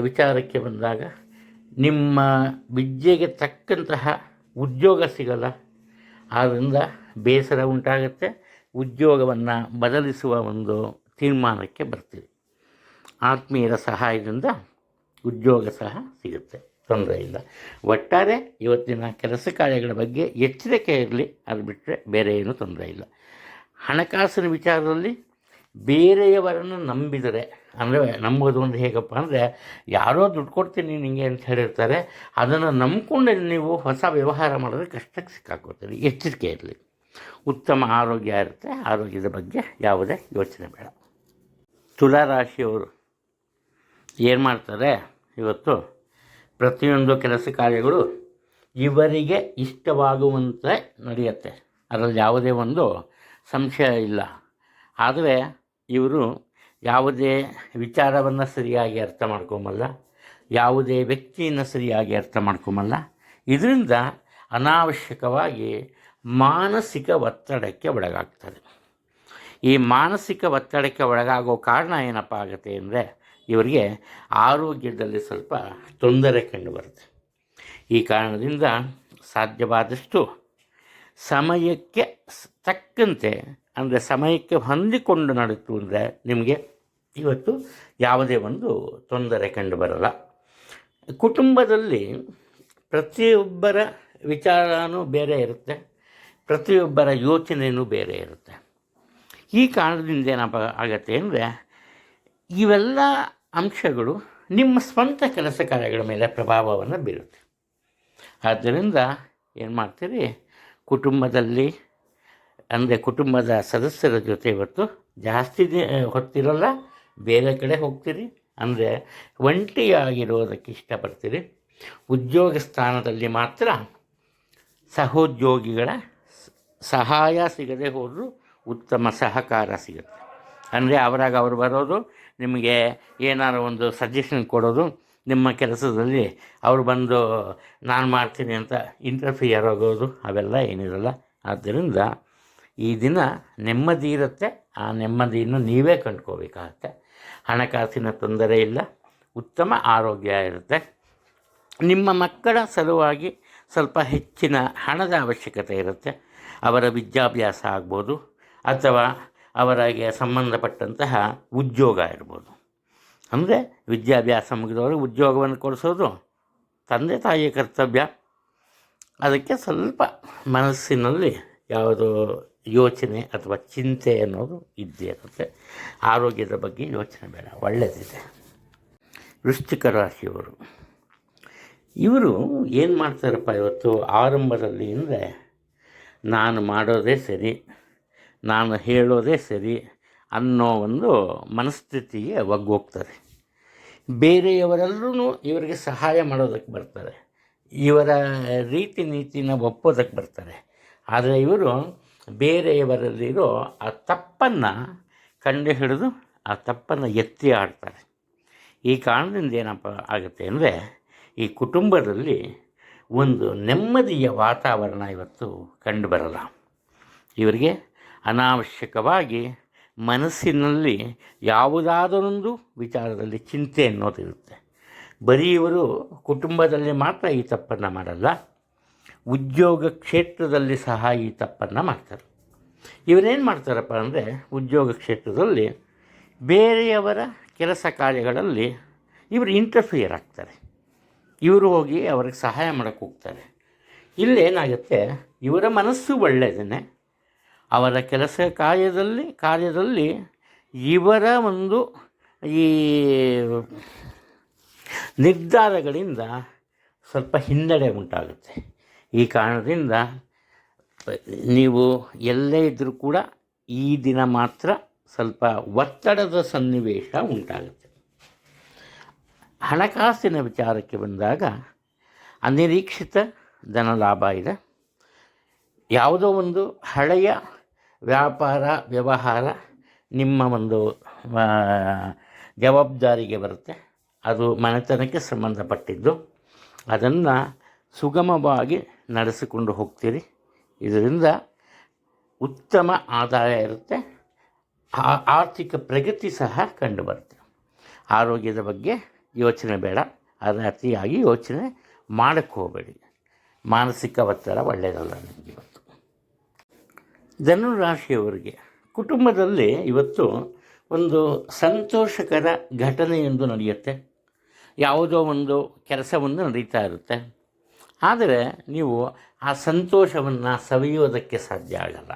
ವಿಚಾರಕ್ಕೆ ಬಂದಾಗ ನಿಮ್ಮ ವಿದ್ಯೆಗೆ ತಕ್ಕಂತಹ ಉದ್ಯೋಗ ಸಿಗಲ್ಲ. ಆದ್ದರಿಂದ ಬೇಸರ ಉಂಟಾಗುತ್ತೆ. ಉದ್ಯೋಗವನ್ನು ಬದಲಿಸುವ ಒಂದು ತೀರ್ಮಾನಕ್ಕೆ ಬರ್ತೀವಿ ಆತ್ಮೀಯರ ಸಹಾಯದಿಂದ ಉದ್ಯೋಗ ಸಹ ಸಿಗುತ್ತೆ. ತೊಂದರೆ ಇಲ್ಲ ಒಟ್ಟಾರೆ ಇವತ್ತಿನ ಕೆಲಸ ಕಾರ್ಯಗಳ ಬಗ್ಗೆ ಎಚ್ಚರಿಕೆ ಇರಲಿ, ಅದು ಬಿಟ್ಟರೆ ಬೇರೆ ಏನೂ ತೊಂದರೆ ಇಲ್ಲ ಹಣಕಾಸಿನ ವಿಚಾರದಲ್ಲಿ ಬೇರೆಯವರನ್ನು ನಂಬಿದರೆ, ಅಂದರೆ ನಂಬೋದು ಒಂದು ಹೇಗಪ್ಪ ಅಂದರೆ, ಯಾರೋ ದುಡ್ಡು ಕೊಡ್ತೀನಿ ನಿಮಗೆ ಅಂತ ಹೇಳಿರ್ತಾರೆ, ಅದನ್ನು ನಂಬಿಕೊಂಡು ನೀವು ಹೊಸ ವ್ಯವಹಾರ ಮಾಡಿದ್ರೆ ಕಷ್ಟಕ್ಕೆ ಸಿಕ್ಕಾಕೋತೀರಿ. ಎಚ್ಚರಿಕೆ ಇರಲಿ. ಉತ್ತಮ ಆರೋಗ್ಯ ಇರುತ್ತೆ. ಆರೋಗ್ಯದ ಬಗ್ಗೆ ಯಾವುದೇ ಯೋಚನೆ ಬೇಡ. ತುಲಾರಾಶಿಯವರು ಏನು ಮಾಡ್ತಾರೆ? ಇವತ್ತು ಪ್ರತಿಯೊಂದು ಕೆಲಸ ಕಾರ್ಯಗಳು ಇವರಿಗೆ ಇಷ್ಟವಾಗುವಂತೆ ನಡೆಯುತ್ತೆ. ಅದರಲ್ಲಿ ಯಾವುದೇ ಒಂದು ಸಂಶಯ ಇಲ್ಲ. ಆದರೆ ಇವರು ಯಾವುದೇ ವಿಚಾರವನ್ನು ಸರಿಯಾಗಿ ಅರ್ಥ ಮಾಡ್ಕೊಂಬಲ್ಲ, ಯಾವುದೇ ವ್ಯಕ್ತಿಯನ್ನು ಸರಿಯಾಗಿ ಅರ್ಥ ಮಾಡ್ಕೊಂಬಲ್ಲ. ಇದರಿಂದ ಅನಾವಶ್ಯಕವಾಗಿ ಮಾನಸಿಕ ಒತ್ತಡಕ್ಕೆ ಒಳಗಾಗ್ತದೆ. ಈ ಮಾನಸಿಕ ಒತ್ತಡಕ್ಕೆ ಒಳಗಾಗೋ ಕಾರಣ ಏನಪ್ಪ ಆಗುತ್ತೆ ಅಂದರೆ ಇವರಿಗೆ ಆರೋಗ್ಯದಲ್ಲಿ ಸ್ವಲ್ಪ ತೊಂದರೆ ಕಂಡುಬರುತ್ತೆ ಈ ಕಾರಣದಿಂದ ಸಾಧ್ಯವಾದಷ್ಟು ಸಮಯಕ್ಕೆ ತಕ್ಕಂತೆ, ಅಂದರೆ ಸಮಯಕ್ಕೆ ಹೊಂದಿಕೊಂಡು ನಡೀತು ಅಂದರೆ ನಿಮಗೆ ಇವತ್ತು ಯಾವುದೇ ಒಂದು ತೊಂದರೆ ಕಂಡುಬರಲ್ಲ ಕುಟುಂಬದಲ್ಲಿ ಪ್ರತಿಯೊಬ್ಬರ ವಿಚಾರನೂ ಬೇರೆ ಇರುತ್ತೆ, ಪ್ರತಿಯೊಬ್ಬರ ಯೋಚನೆಯೂ ಬೇರೆ ಇರುತ್ತೆ. ಈ ಕಾರಣದಿಂದ ಏನಪ್ಪ ಆಗತ್ತೆ ಅಂದರೆ ಇವೆಲ್ಲ ಅಂಶಗಳು ನಿಮ್ಮ ಸ್ವಂತ ಕೆಲಸ ಕಾರ್ಯಗಳ ಮೇಲೆ ಪ್ರಭಾವವನ್ನು ಬೀರುತ್ತೆ. ಆದ್ದರಿಂದ ಏನು ಮಾಡ್ತೀರಿ? ಕುಟುಂಬದಲ್ಲಿ, ಅಂದರೆ ಕುಟುಂಬದ ಸದಸ್ಯರ ಜೊತೆ ಇವತ್ತು ಜಾಸ್ತಿ ಹೊತ್ತಿರಲ್ಲ, ಬೇರೆ ಕಡೆ ಹೋಗ್ತೀರಿ. ಅಂದರೆ ಒಂಟಿಯಾಗಿರೋದಕ್ಕೆ ಇಷ್ಟಪಡ್ತೀರಿ. ಉದ್ಯೋಗ ಸ್ಥಾನದಲ್ಲಿ ಮಾತ್ರ ಸಹೋದ್ಯೋಗಿಗಳ ಸಹಾಯ ಸಿಗದೆ ಹೋದರೂ ಉತ್ತಮ ಸಹಕಾರ ಸಿಗುತ್ತೆ. ಅಂದರೆ ಅವರಾಗ ಅವರು ಬರೋದು ನಿಮಗೆ ಏನಾರು ಒಂದು ಸಜೆಷನ್ ಕೊಡೋದು, ನಿಮ್ಮ ಕೆಲಸದಲ್ಲಿ ಅವರು ಬಂದು, ನಾನು ಮಾಡ್ತೀನಿ ಅಂತ ಇಂಟರ್ಫಿಯರ್ ಆಗೋದು ಅವೆಲ್ಲ ಏನಿರಲ್ಲ. ಆದ್ದರಿಂದ ಈ ದಿನ ನೆಮ್ಮದಿ ಇರುತ್ತೆ. ಆ ನೆಮ್ಮದಿಯನ್ನು ನೀವೇ ಕಂಡ್ಕೋಬೇಕಾಗತ್ತೆ. ಹಣಕಾಸಿನ ತೊಂದರೆ ಇಲ್ಲ. ಉತ್ತಮ ಆರೋಗ್ಯ ಇರುತ್ತೆ. ನಿಮ್ಮ ಮಕ್ಕಳ ಸಲುವಾಗಿ ಸ್ವಲ್ಪ ಹೆಚ್ಚಿನ ಹಣದ ಅವಶ್ಯಕತೆ ಇರುತ್ತೆ. ಅವರ ವಿದ್ಯಾಭ್ಯಾಸ ಆಗ್ಬೋದು. ಅಥವಾ ಅವರಿಗೆ ಸಂಬಂಧಪಟ್ಟಂತಹ ಉದ್ಯೋಗ ಇರ್ಬೋದು. ಅಂದರೆ ವಿದ್ಯಾಭ್ಯಾಸ ಮುಗಿದವರು ಉದ್ಯೋಗವನ್ನು ಕೊಡಿಸೋದು ತಂದೆ ತಾಯಿಯ ಕರ್ತವ್ಯ. ಅದಕ್ಕೆ ಸ್ವಲ್ಪ ಮನಸ್ಸಿನಲ್ಲಿ ಯಾವುದೋ ಯೋಚನೆ ಅಥವಾ ಚಿಂತೆ ಅನ್ನೋದು ಇದ್ದೇ ಇರುತ್ತೆ. ಆರೋಗ್ಯದ ಬಗ್ಗೆ ಯೋಚನೆ ಬೇಡ ಒಳ್ಳೆಯದಿದೆ ವೃಶ್ಚಿಕ ರಾಶಿಯವರು, ಇವರು ಏನು ಮಾಡ್ತಾರಪ್ಪ ಇವತ್ತು? ಆರಂಭದಲ್ಲಿ ಅಂದರೆ, ನಾನು ಮಾಡೋದೇ ಸರಿ ನಾನು ಹೇಳೋದೇ ಸರಿ ಅನ್ನೋ ಒಂದು ಮನಸ್ಥಿತಿಗೆ ಒಗ್ಗೋಗ್ತಾರೆ ಬೇರೆಯವರೆಲ್ಲರೂ ಇವರಿಗೆ ಸಹಾಯ ಮಾಡೋದಕ್ಕೆ ಬರ್ತಾರೆ. ಇವರ ರೀತಿ ನೀತಿನ ಒಪ್ಪೋದಕ್ಕೆ ಬರ್ತಾರೆ. ಆದರೆ ಇವರು ಬೇರೆಯವರಲ್ಲಿರೋ ಆ ತಪ್ಪನ್ನು ಕಂಡು ಹಿಡಿದು ಆ ತಪ್ಪನ್ನು ಎತ್ತಿ ಆಡ್ತಾರೆ. ಈ ಕಾರಣದಿಂದ ಏನಪ್ಪ ಆಗುತ್ತೆ ಅಂದರೆ ಈ ಕುಟುಂಬದಲ್ಲಿ ಒಂದು ನೆಮ್ಮದಿಯ ವಾತಾವರಣ ಇವತ್ತು ಕಂಡುಬರಲ್ಲ. ಇವರಿಗೆ ಅನಾವಶ್ಯಕವಾಗಿ ಮನಸ್ಸಿನಲ್ಲಿ ಯಾವುದಾದರೊಂದು ವಿಚಾರದಲ್ಲಿ ಚಿಂತೆ ಅನ್ನೋದಿರುತ್ತೆ ಬರೀ ಇವರು ಕುಟುಂಬದಲ್ಲಿ ಮಾತ್ರ ಈ ತಪ್ಪನ್ನು ಮಾಡಲ್ಲ, ಉದ್ಯೋಗ ಕ್ಷೇತ್ರದಲ್ಲಿ ಸಹ ಈ ತಪ್ಪನ್ನು ಮಾಡ್ತಾರೆ. ಇವರೇನು ಮಾಡ್ತಾರಪ್ಪ ಅಂದರೆ, ಉದ್ಯೋಗ ಕ್ಷೇತ್ರದಲ್ಲಿ ಬೇರೆಯವರ ಕೆಲಸ ಕಾರ್ಯಗಳಲ್ಲಿ ಇವರು ಇಂಟರ್ಫಿಯರ್ ಆಗ್ತಾರೆ. ಇವರು ಹೋಗಿ ಅವ್ರಿಗೆ ಸಹಾಯ ಮಾಡೋಕ್ಕೆ ಹೋಗ್ತಾರೆ. ಇಲ್ಲೇನಾಗುತ್ತೆ, ಇವರ ಮನಸ್ಸು ಒಳ್ಳೆಯದೇ ಅವರ ಕೆಲಸ ಕಾರ್ಯದಲ್ಲಿ ಕಾರ್ಯದಲ್ಲಿ ಇವರ ಒಂದು ಈ ನಿರ್ಧಾರಗಳಿಂದ ಸ್ವಲ್ಪ ಹಿನ್ನಡೆ ಉಂಟಾಗುತ್ತೆ. ಈ ಕಾರಣದಿಂದ ನೀವು ಎಲ್ಲೇ ಇದ್ದರೂ ಕೂಡ ಈ ದಿನ ಮಾತ್ರ ಸ್ವಲ್ಪ ಒತ್ತಡದ ಸನ್ನಿವೇಶ ಉಂಟಾಗುತ್ತೆ. ಹಣಕಾಸಿನ ವಿಚಾರಕ್ಕೆ ಬಂದಾಗ ಅನಿರೀಕ್ಷಿತ ಧನ ಲಾಭ ಇದೆ. ಯಾವುದೋ ಒಂದು ಹಳೆಯ ವ್ಯಾಪಾರ, ವ್ಯವಹಾರ ನಿಮ್ಮ ಒಂದು ಜವಾಬ್ದಾರಿಗೆ ಬರುತ್ತೆ. ಅದು ಮನೆತನಕ್ಕೆ ಸಂಬಂಧಪಟ್ಟಿದ್ದು. ಅದನ್ನು ಸುಗಮವಾಗಿ ನಡೆಸಿಕೊಂಡು ಹೋಗ್ತೀರಿ. ಇದರಿಂದ ಉತ್ತಮ ಆದಾಯ ಇರುತ್ತೆ. ಆರ್ಥಿಕ ಪ್ರಗತಿ ಸಹ ಕಂಡುಬರುತ್ತೆ. ಆರೋಗ್ಯದ ಬಗ್ಗೆ ಯೋಚನೆ ಬೇಡ. ಅದರ ಅತಿಯಾಗಿ ಯೋಚನೆ ಮಾಡಕ್ಕೆ ಹೋಗಬೇಡಿ. ಮಾನಸಿಕ ಒತ್ತಡ ಒಳ್ಳೆಯದಲ್ಲ ನಿಮಗೆ. ಇವತ್ತು ಧನುರಾಶಿಯವರಿಗೆ ಕುಟುಂಬದಲ್ಲಿ ಇವತ್ತು ಒಂದು ಸಂತೋಷಕರ ಘಟನೆ ಎಂದು ನಡೆಯುತ್ತೆ. ಯಾವುದೋ ಒಂದು ಕೆಲಸವನ್ನು ನಡೀತಾ ಇರುತ್ತೆ. ಆದರೆ ನೀವು ಆ ಸಂತೋಷವನ್ನು ಸವಿಯೋದಕ್ಕೆ ಸಾಧ್ಯ ಆಗಲ್ಲ.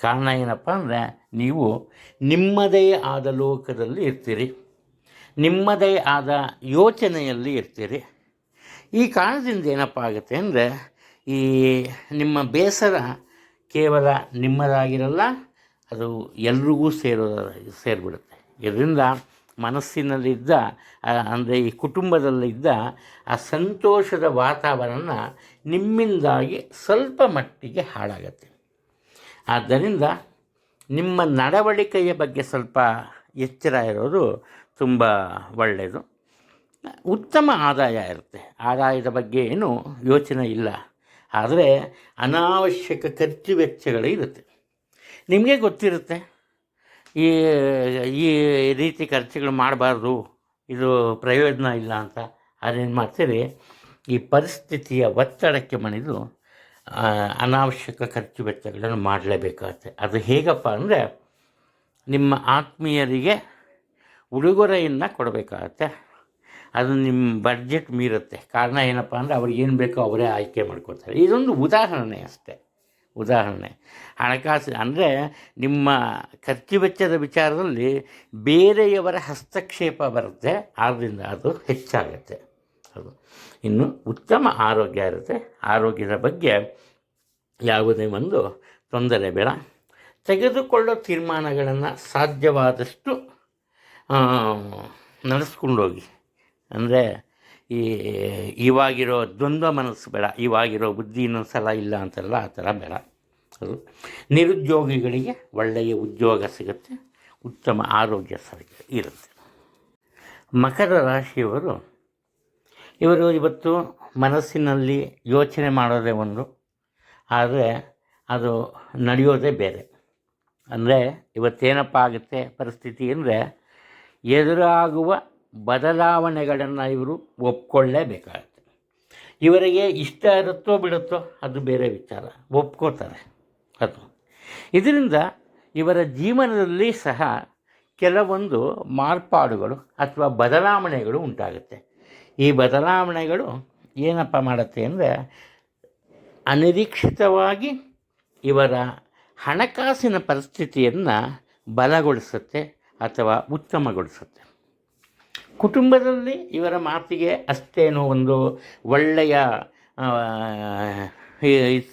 ಕಾರಣ ಏನಪ್ಪ ಅಂದರೆ ನೀವು ನಿಮ್ಮದೇ ಆದ ಲೋಕದಲ್ಲಿ ಇರ್ತೀರಿ. ನಿಮ್ಮದೇ ಆದ ಯೋಚನೆಯಲ್ಲಿ ಇರ್ತೀರಿ. ಈ ಕಾರಣದಿಂದ ಏನಪ್ಪ ಆಗುತ್ತೆ ಅಂದರೆ ಈ ನಿಮ್ಮ ಬೇಸರ ಕೇವಲ ನಿಮ್ಮದಾಗಿರಲ್ಲ, ಅದು ಎಲ್ರಿಗೂ ಸೇರೋದ ಸೇರಿಬಿಡುತ್ತೆ. ಇದರಿಂದ ಮನಸ್ಸಿನಲ್ಲಿದ್ದ ಅಂದರೆ ಈ ಕುಟುಂಬದಲ್ಲಿದ್ದ ಆ ಸಂತೋಷದ ವಾತಾವರಣ ನಿಮ್ಮಿಂದಾಗಿ ಸ್ವಲ್ಪ ಮಟ್ಟಿಗೆ ಹಾಳಾಗತ್ತೆ. ಆದ್ದರಿಂದ ನಿಮ್ಮ ನಡವಳಿಕೆಯ ಬಗ್ಗೆ ಸ್ವಲ್ಪ ಎಚ್ಚರ ಇರೋದು ತುಂಬ ಒಳ್ಳೆಯದು. ಉತ್ತಮ ಆದಾಯ ಇರುತ್ತೆ. ಆದಾಯದ ಬಗ್ಗೆ ಏನು ಯೋಚನೆ ಇಲ್ಲ. ಆದರೆ ಅನಾವಶ್ಯಕ ಖರ್ಚು ವೆಚ್ಚಗಳೇ ಇರುತ್ತೆ. ನಿಮಗೆ ಗೊತ್ತಿರುತ್ತೆ? ಈ ಈ ರೀತಿ ಖರ್ಚುಗಳು ಮಾಡಬಾರ್ದು, ಇದು ಪ್ರಯೋಜನ ಇಲ್ಲ ಅಂತ. ಅದೇನು ಮಾಡ್ತೀರಿ? ಈ ಪರಿಸ್ಥಿತಿಯ ಒತ್ತಡಕ್ಕೆ ಮಣಿದು ಅನಾವಶ್ಯಕ ಖರ್ಚು ವೆಚ್ಚಗಳನ್ನು ಮಾಡಲೇಬೇಕಾಗುತ್ತೆ. ಅದು ಹೇಗಪ್ಪ ಅಂದರೆ, ನಿಮ್ಮ ಆತ್ಮೀಯರಿಗೆ ಉಡುಗೊರೆಯನ್ನು ಕೊಡಬೇಕಾಗತ್ತೆ. ಅದು ನಿಮ್ಮ ಬಡ್ಜೆಟ್ ಮೀರುತ್ತೆ. ಕಾರಣ ಏನಪ್ಪ ಅಂದರೆ ಅವ್ರಿಗೆ ಏನು ಬೇಕೋ ಅವರೇ ಆಯ್ಕೆ ಮಾಡ್ಕೊತಾರೆ ಇದೊಂದು ಉದಾಹರಣೆ ಅಷ್ಟೇ. ಉದಾಹರಣೆ. ಹಣಕಾಸು ಅಂದರೆ ನಿಮ್ಮ ಖರ್ಚು ವೆಚ್ಚದ ವಿಚಾರದಲ್ಲಿ ಬೇರೆಯವರ ಹಸ್ತಕ್ಷೇಪ ಬರುತ್ತೆ ಆದ್ದರಿಂದ ಅದು ಹೆಚ್ಚಾಗುತ್ತೆ. ಅದು. ಇನ್ನು ಉತ್ತಮ ಆರೋಗ್ಯ ಇರುತ್ತೆ. ಆರೋಗ್ಯದ ಬಗ್ಗೆ ಯಾವುದೇ ಒಂದು ತೊಂದರೆ ಬೇಡ. ತೆಗೆದುಕೊಳ್ಳೋ ತೀರ್ಮಾನಗಳನ್ನು ಸಾಧ್ಯವಾದಷ್ಟು ನಡೆಸ್ಕೊಂಡೋಗಿ. ಅಂದರೆ ಈ ಇವಾಗಿರೋ ದ್ವಂದ್ವ ಮನಸ್ಸು ಬೇಡ, ಇವಾಗಿರೋ ಬುದ್ಧಿ ಇನ್ನೊಂದು ಸಲ ಇಲ್ಲ ಅಂತೆಲ್ಲ ಆ ಥರ ಬೇಡ. ಅದು ನಿರುದ್ಯೋಗಿಗಳಿಗೆ ಒಳ್ಳೆಯ ಉದ್ಯೋಗ ಸಿಗುತ್ತೆ, ಉತ್ತಮ ಆರೋಗ್ಯ ಸರಿ ಇರುತ್ತೆ. ಮಕರ ರಾಶಿಯವರು, ಇವರು ಇವತ್ತು ಮನಸ್ಸಿನಲ್ಲಿ ಯೋಚನೆ ಮಾಡೋದೇ ಒಂದು, ಆದರೆ ಅದು ನಡೆಯೋದೇ ಬೇರೆ. ಅಂದರೆ ಇವತ್ತೇನಪ್ಪ ಆಗುತ್ತೆ ಪರಿಸ್ಥಿತಿ ಅಂದರೆ, ಎದುರಾಗುವ ಬದಲಾವಣೆಗಳನ್ನು ಇವರು ಒಪ್ಕೊಳ್ಳೇಬೇಕಾಗುತ್ತೆ. ಇವರಿಗೆ ಇಷ್ಟ ಇರುತ್ತೋ ಬಿಡುತ್ತೋ ಅದು ಬೇರೆ ವಿಚಾರ. ಒಪ್ಕೋತಾರೆ ಅದು. ಇದರಿಂದ ಇವರ ಜೀವನದಲ್ಲಿ ಸಹ ಕೆಲವೊಂದು ಮಾರ್ಪಾಡುಗಳು ಅಥವಾ ಬದಲಾವಣೆಗಳು ಉಂಟಾಗುತ್ತೆ. ಈ ಬದಲಾವಣೆಗಳು ಏನಪ್ಪ ಮಾಡುತ್ತೆ ಅಂದರೆ ಅನಿರೀಕ್ಷಿತವಾಗಿ ಇವರ ಹಣಕಾಸಿನ ಪರಿಸ್ಥಿತಿಯನ್ನು ಬಲಗೊಳಿಸುತ್ತೆ ಅಥವಾ ಉತ್ತಮಗೊಳಿಸುತ್ತೆ. ಕುಟುಂಬದಲ್ಲಿ ಇವರ ಮಾತಿಗೆ ಅಷ್ಟೇನು ಒಂದು ಒಳ್ಳೆಯ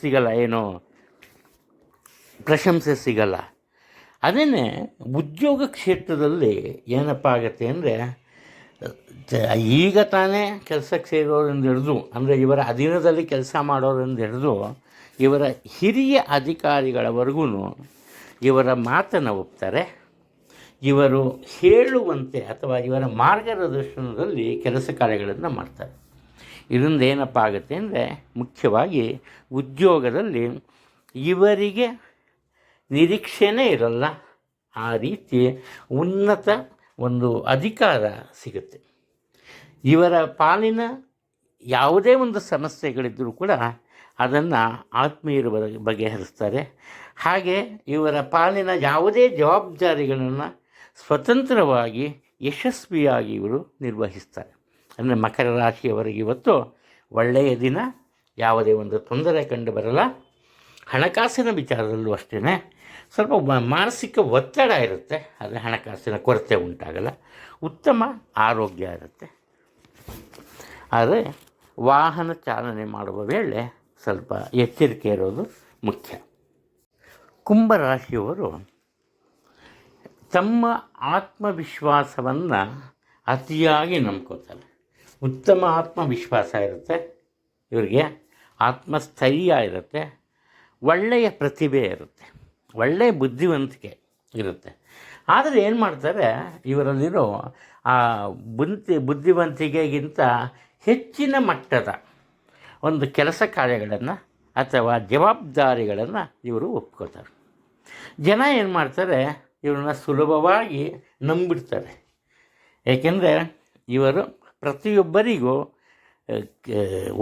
ಸಿಗಲ್ಲ, ಏನು, ಪ್ರಶಂಸೆ ಸಿಗಲ್ಲ. ಅದೇನೆ ಉದ್ಯೋಗ ಕ್ಷೇತ್ರದಲ್ಲಿ ಏನಪ್ಪ ಆಗುತ್ತೆ ಅಂದರೆ ಈಗ ತಾನೇ ಕೆಲಸಕ್ಕೆ ಸೇರೋರಿಂದ ಹಿಡಿದು, ಅಂದರೆ ಇವರ ಅಧೀನದಲ್ಲಿ ಕೆಲಸ ಮಾಡೋರಿಂದ ಹಿಡಿದು, ಇವರ ಹಿರಿಯ ಅಧಿಕಾರಿಗಳವರೆಗೂ ಇವರ ಮಾತನ್ನು ಒಪ್ತಾರೆ. ಇವರು ಹೇಳುವಂತೆ ಅಥವಾ ಇವರ ಮಾರ್ಗದರ್ಶನದಲ್ಲಿ ಕೆಲಸ ಕಾರ್ಯಗಳನ್ನು ಮಾಡ್ತಾರೆ. ಇದರಿಂದ ಏನಪ್ಪ ಆಗುತ್ತೆ ಅಂದರೆ ಮುಖ್ಯವಾಗಿ ಉದ್ಯೋಗದಲ್ಲಿ ಇವರಿಗೆ ನಿರೀಕ್ಷೆನೇ ಇರಲ್ಲ. ಆ ರೀತಿ ಉನ್ನತ ಒಂದು ಅಧಿಕಾರ ಸಿಗುತ್ತೆ. ಇವರ ಪಾಲಿನ ಯಾವುದೇ ಒಂದು ಸಮಸ್ಯೆಗಳಿದ್ದರೂ ಕೂಡ ಅದನ್ನು ಆತ್ಮೀಯರು ಬಗೆ ಬಗೆಹರಿಸ್ತಾರೆ ಹಾಗೆ ಇವರ ಪಾಲಿನ ಯಾವುದೇ ಜವಾಬ್ದಾರಿಗಳನ್ನು ಸ್ವತಂತ್ರವಾಗಿ ಯಶಸ್ವಿಯಾಗಿ ಇವರು ನಿರ್ವಹಿಸ್ತಾರೆ. ಅಂದರೆ ಮಕರ ರಾಶಿಯವರಿಗೆ ಇವತ್ತು ಒಳ್ಳೆಯ ದಿನ, ಯಾವುದೇ ಒಂದು ತೊಂದರೆ ಕಂಡು ಬರಲ್ಲ. ಹಣಕಾಸಿನ ವಿಚಾರದಲ್ಲೂ ಅಷ್ಟೇ ಸ್ವಲ್ಪ ಮಾನಸಿಕ ಒತ್ತಡ ಇರುತ್ತೆ, ಆದರೆ ಹಣಕಾಸಿನ ಕೊರತೆ ಉಂಟಾಗಲ್ಲ. ಉತ್ತಮ ಆರೋಗ್ಯ ಇರುತ್ತೆ. ಆದರೆ ವಾಹನ ಚಾಲನೆ ಮಾಡುವ ವೇಳೆ ಸ್ವಲ್ಪ ಎಚ್ಚರಿಕೆ ಇರೋದು ಮುಖ್ಯ. ಕುಂಭರಾಶಿಯವರು ತಮ್ಮ ಆತ್ಮವಿಶ್ವಾಸವನ್ನು ಅತಿಯಾಗಿ ನಂಬ್ಕೋತಾರೆ. ಉತ್ತಮ ಆತ್ಮವಿಶ್ವಾಸ ಇರುತ್ತೆ. ಇವರಿಗೆ ಆತ್ಮಸ್ಥೈರ್ಯ ಇರುತ್ತೆ. ಒಳ್ಳೆಯ ಪ್ರತಿಭೆ ಇರುತ್ತೆ. ಒಳ್ಳೆಯ ಬುದ್ಧಿವಂತಿಕೆ ಇರುತ್ತೆ. ಆದರೆ ಏನು ಮಾಡ್ತಾರೆ? ಇವರಲ್ಲಿರೋ ಆ ಬುದ್ಧಿ ಬುದ್ಧಿವಂತಿಕೆಗಿಂತ ಹೆಚ್ಚಿನ ಮಟ್ಟದ ಒಂದು ಕೆಲಸ ಕಾರ್ಯಗಳನ್ನು ಅಥವಾ ಜವಾಬ್ದಾರಿಗಳನ್ನು ಇವರು ಒಪ್ಕೋತಾರೆ. ಜನ ಏನು ಮಾಡ್ತಾರೆ? ಇವ್ರನ್ನ ಸುಲಭವಾಗಿ ನಂಬಿಡ್ತಾರೆ. ಏಕೆಂದರೆ ಇವರು ಪ್ರತಿಯೊಬ್ಬರಿಗೂ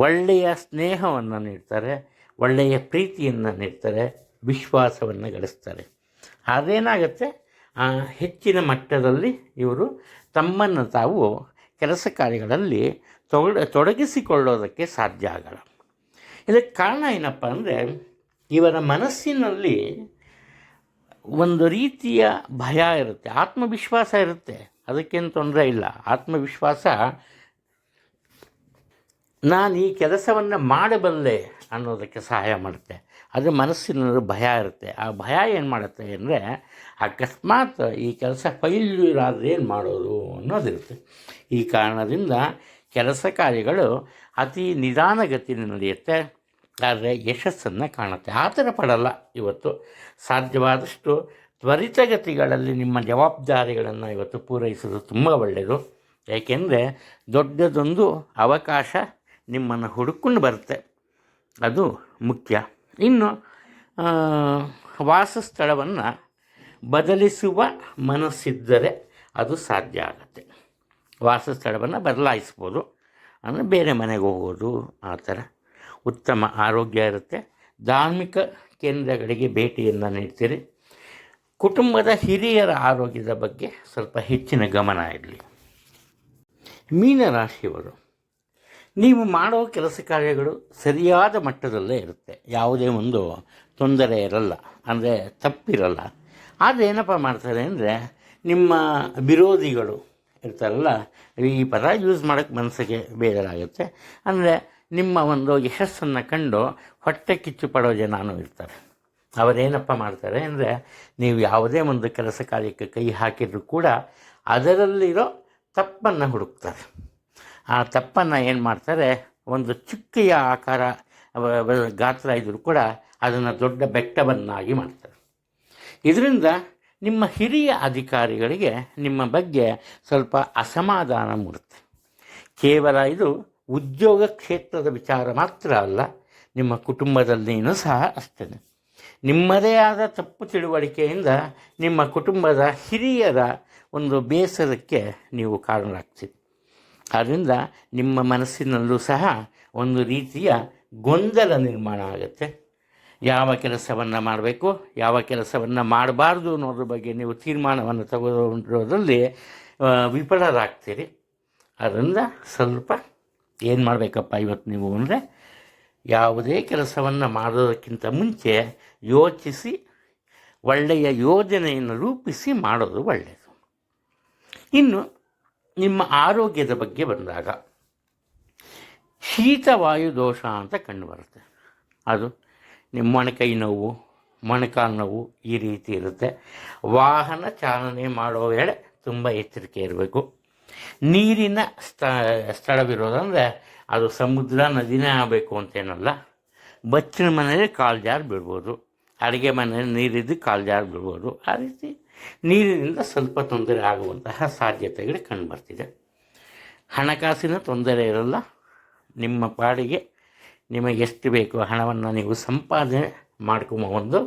ಒಳ್ಳೆಯ ಸ್ನೇಹವನ್ನು ನೀಡ್ತಾರೆ, ಒಳ್ಳೆಯ ಪ್ರೀತಿಯನ್ನು ನೀಡ್ತಾರೆ, ವಿಶ್ವಾಸವನ್ನು ಗಳಿಸ್ತಾರೆ. ಅದೇನಾಗುತ್ತೆ ಹೆಚ್ಚಿನ ಮಟ್ಟದಲ್ಲಿ ಇವರು ತಮ್ಮನ್ನು ತಾವು ಕೆಲಸ ಕಾರ್ಯಗಳಲ್ಲಿ ತೊಡ, ತೊಡಗಿಸಿಕೊಳ್ಳೋದಕ್ಕೆ ಸಾಧ್ಯ ಆಗಲ್ಲ. ಇದಕ್ಕೆ ಕಾರಣ ಏನಪ್ಪ ಅಂದರೆ, ಇವರ ಮನಸ್ಸಿನಲ್ಲಿ ಒಂದು ರೀತಿಯ ಭಯ ಇರುತ್ತೆ, ಆತ್ಮವಿಶ್ವಾಸ ಇರುತ್ತೆ. ಅದಕ್ಕೇನು ತೊಂದರೆ ಇಲ್ಲ. ಆತ್ಮವಿಶ್ವಾಸ, ನಾನು ಈ ಕೆಲಸವನ್ನು ಮಾಡಬಲ್ಲೆ ಅನ್ನೋದಕ್ಕೆ ಸಹಾಯ ಮಾಡುತ್ತೆ. ಅದು ಮನಸ್ಸಿನಲ್ಲಿ ಭಯ ಇರುತ್ತೆ. ಆ ಭಯ ಏನು ಮಾಡುತ್ತೆ ಅಂದರೆ, ಅಕಸ್ಮಾತ್ ಈ ಕೆಲಸ ಫೈಲ್ಯೂರ್ ಆದರೆ ಏನು ಮಾಡೋದು ಅನ್ನೋದಿರುತ್ತೆ. ಈ ಕಾರಣದಿಂದ ಕೆಲಸ ಕಾರ್ಯಗಳು ಅತಿ ನಿಧಾನಗತಿಯಲ್ಲಿ ನಡೆಯುತ್ತೆ. ಆದರೆ ಯಶಸ್ಸನ್ನು ಕಾಣುತ್ತೆ. ಆ ಥರ ಪಡಲ್ಲ ಇವತ್ತು. ಸಾಧ್ಯವಾದಷ್ಟು ತ್ವರಿತಗತಿಗಳಲ್ಲಿ ನಿಮ್ಮ ಜವಾಬ್ದಾರಿಗಳನ್ನು ಇವತ್ತು ಪೂರೈಸೋದು ತುಂಬ ಒಳ್ಳೆಯದು. ಏಕೆಂದರೆ ದೊಡ್ಡದೊಂದು ಅವಕಾಶ ನಿಮ್ಮನ್ನು ಹುಡುಕೊಂಡು ಬರುತ್ತೆ. ಅದು ಮುಖ್ಯ. ಇನ್ನು ವಾಸಸ್ಥಳವನ್ನು ಬದಲಿಸುವ ಮನಸ್ಸಿದ್ದರೆ ಅದು ಸಾಧ್ಯ ಆಗುತ್ತೆ. ವಾಸಸ್ಥಳವನ್ನು ಬದಲಾಯಿಸ್ಬೋದು. ಅಂದರೆ ಬೇರೆ ಮನೆಗೆ ಹೋಗೋದು ಆ ಥರ. ಉತ್ತಮ ಆರೋಗ್ಯ ಇರುತ್ತೆ. ಧಾರ್ಮಿಕ ಕೇಂದ್ರಗಳಿಗೆ ಭೇಟಿಯನ್ನು ನೀಡ್ತೀರಿ. ಕುಟುಂಬದ ಹಿರಿಯರ ಆರೋಗ್ಯದ ಬಗ್ಗೆ ಸ್ವಲ್ಪ ಹೆಚ್ಚಿನ ಗಮನ ಇರಲಿ ಮೀನರಾಶಿಯವರು ನೀವು ಮಾಡೋ ಕೆಲಸ ಕಾರ್ಯಗಳು ಸರಿಯಾದ ಮಟ್ಟದಲ್ಲೇ ಇರುತ್ತೆ. ಯಾವುದೇ ಒಂದು ತೊಂದರೆ ಇರಲ್ಲ, ಅಂದರೆ ತಪ್ಪಿರಲ್ಲ. ಆದರೆ ಏನಪ್ಪ ಮಾಡ್ತಾರೆ ಅಂದರೆ, ನಿಮ್ಮ ವಿರೋಧಿಗಳು ಇರ್ತಾರಲ್ಲ, ಈ ಪದ ಯೂಸ್ ಮಾಡೋಕ್ಕೆ ಮನಸ್ಸಿಗೆ ಬೇಜಾರಾಗುತ್ತೆ. ಅಂದರೆ ನಿಮ್ಮ ಒಂದು ಯಶಸ್ಸನ್ನು ಕಂಡು ಹೊಟ್ಟೆ ಕಿಚ್ಚು ಪಡೋ ಜನನೂ ಇರ್ತಾರೆ. ಅವರೇನಪ್ಪ ಮಾಡ್ತಾರೆ ಅಂದರೆ, ನೀವು ಯಾವುದೇ ಒಂದು ಕೆಲಸ ಕಾರ್ಯಕ್ಕೆ ಕೈ ಹಾಕಿದರೂ ಕೂಡ ಅದರಲ್ಲಿರೋ ತಪ್ಪನ್ನು ಹುಡುಕ್ತಾರೆ. ಆ ತಪ್ಪನ್ನು ಏನು ಮಾಡ್ತಾರೆ, ಒಂದು ಚುಕ್ಕೆಯ ಆಕಾರ ಗಾತ್ರ ಇದ್ದರೂ ಕೂಡ ಅದನ್ನು ದೊಡ್ಡ ಬೆಟ್ಟವನ್ನಾಗಿ ಮಾಡ್ತಾರೆ. ಇದರಿಂದ ನಿಮ್ಮ ಹಿರಿಯ ಅಧಿಕಾರಿಗಳಿಗೆ ನಿಮ್ಮ ಬಗ್ಗೆ ಸ್ವಲ್ಪ ಅಸಮಾಧಾನ ಮೂಡುತ್ತೆ. ಕೇವಲ ಇದು ಉದ್ಯೋಗ ಕ್ಷೇತ್ರದ ವಿಚಾರ ಮಾತ್ರ ಅಲ್ಲ, ನಿಮ್ಮ ಕುಟುಂಬದಲ್ಲಿಯೂ ಸಹ ಅಷ್ಟೇ ನಿಮ್ಮದೇ ಆದ ತಪ್ಪು ತಿಳುವಳಿಕೆಯಿಂದ ನಿಮ್ಮ ಕುಟುಂಬದ ಹಿರಿಯರ ಒಂದು ಬೇಸರಕ್ಕೆ ನೀವು ಕಾರಣರಾಗ್ತೀರಿ. ಆದ್ದರಿಂದ ನಿಮ್ಮ ಮನಸ್ಸಿನಲ್ಲೂ ಸಹ ಒಂದು ರೀತಿಯ ಗೊಂದಲ ನಿರ್ಮಾಣ ಆಗುತ್ತೆ. ಯಾವ ಕೆಲಸವನ್ನು ಮಾಡಬೇಕು, ಯಾವ ಕೆಲಸವನ್ನು ಮಾಡಬಾರ್ದು ಅನ್ನೋದ್ರ ಬಗ್ಗೆ ನೀವು ತೀರ್ಮಾನವನ್ನು ತಗೊಂಡಿರೋದ್ರಲ್ಲಿ ವಿಫಲರಾಗ್ತೀರಿ. ಅದರಿಂದ ಸ್ವಲ್ಪ ಏನು ಮಾಡಬೇಕಪ್ಪ ಇವತ್ತು ನೀವು ಅಂದರೆ ಯಾವುದೇ ಕೆಲಸವನ್ನು ಮಾಡೋದಕ್ಕಿಂತ ಮುಂಚೆ ಯೋಚಿಸಿ, ಒಳ್ಳೆಯ ಯೋಜನೆಯನ್ನು ರೂಪಿಸಿ ಮಾಡೋದು ಒಳ್ಳೆಯದು. ಇನ್ನು ನಿಮ್ಮ ಆರೋಗ್ಯದ ಬಗ್ಗೆ ಬಂದಾಗ ಶೀತವಾಯು ದೋಷ ಅಂತ ಕಂಡು ಬರುತ್ತೆ. ಅದು ನಿಮ್ಮ ಮೊಣಕೈ ನೋವು, ಮೊಣಕಾಲು ನೋವು ಈ ರೀತಿ ಇರುತ್ತೆ. ವಾಹನ ಚಾಲನೆ ಮಾಡೋ ವೇಳೆ ತುಂಬ ಎಚ್ಚರಿಕೆ ಇರಬೇಕು. ನೀರಿನ ಸ್ಥ ಸ್ಥಳವಿರೋದಂದರೆ ಅದು ಸಮುದ್ರ ನದಿನೇ ಆಗಬೇಕು ಅಂತೇನಲ್ಲ. ಬಚ್ಚಿನ ಮನೆಯಲ್ಲಿ ಕಾಲು ಜಾರು ಬಿಡ್ಬೋದು. ಅಡುಗೆ ಮನೆಯಲ್ಲಿ ನೀರಿದ್ದು ಕಾಲು ಜಾರು ಬಿಡ್ಬೋದು. ಆ ರೀತಿ ನೀರಿನಿಂದ ಸ್ವಲ್ಪ ತೊಂದರೆ ಆಗುವಂತಹ ಸಾಧ್ಯತೆಗಳು ಕಂಡುಬರ್ತಿದೆ. ಹಣಕಾಸಿನ ತೊಂದರೆ ಇರಲ್ಲ. ನಿಮ್ಮ ಪಾಡಿಗೆ ನಿಮಗೆ ಎಷ್ಟು ಬೇಕೋ ಹಣವನ್ನು ನೀವು ಸಂಪಾದನೆ ಮಾಡ್ಕೊಂಬ ಒಂದು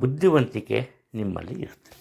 ಬುದ್ಧಿವಂತಿಕೆ ನಿಮ್ಮಲ್ಲಿ ಇರುತ್ತೆ.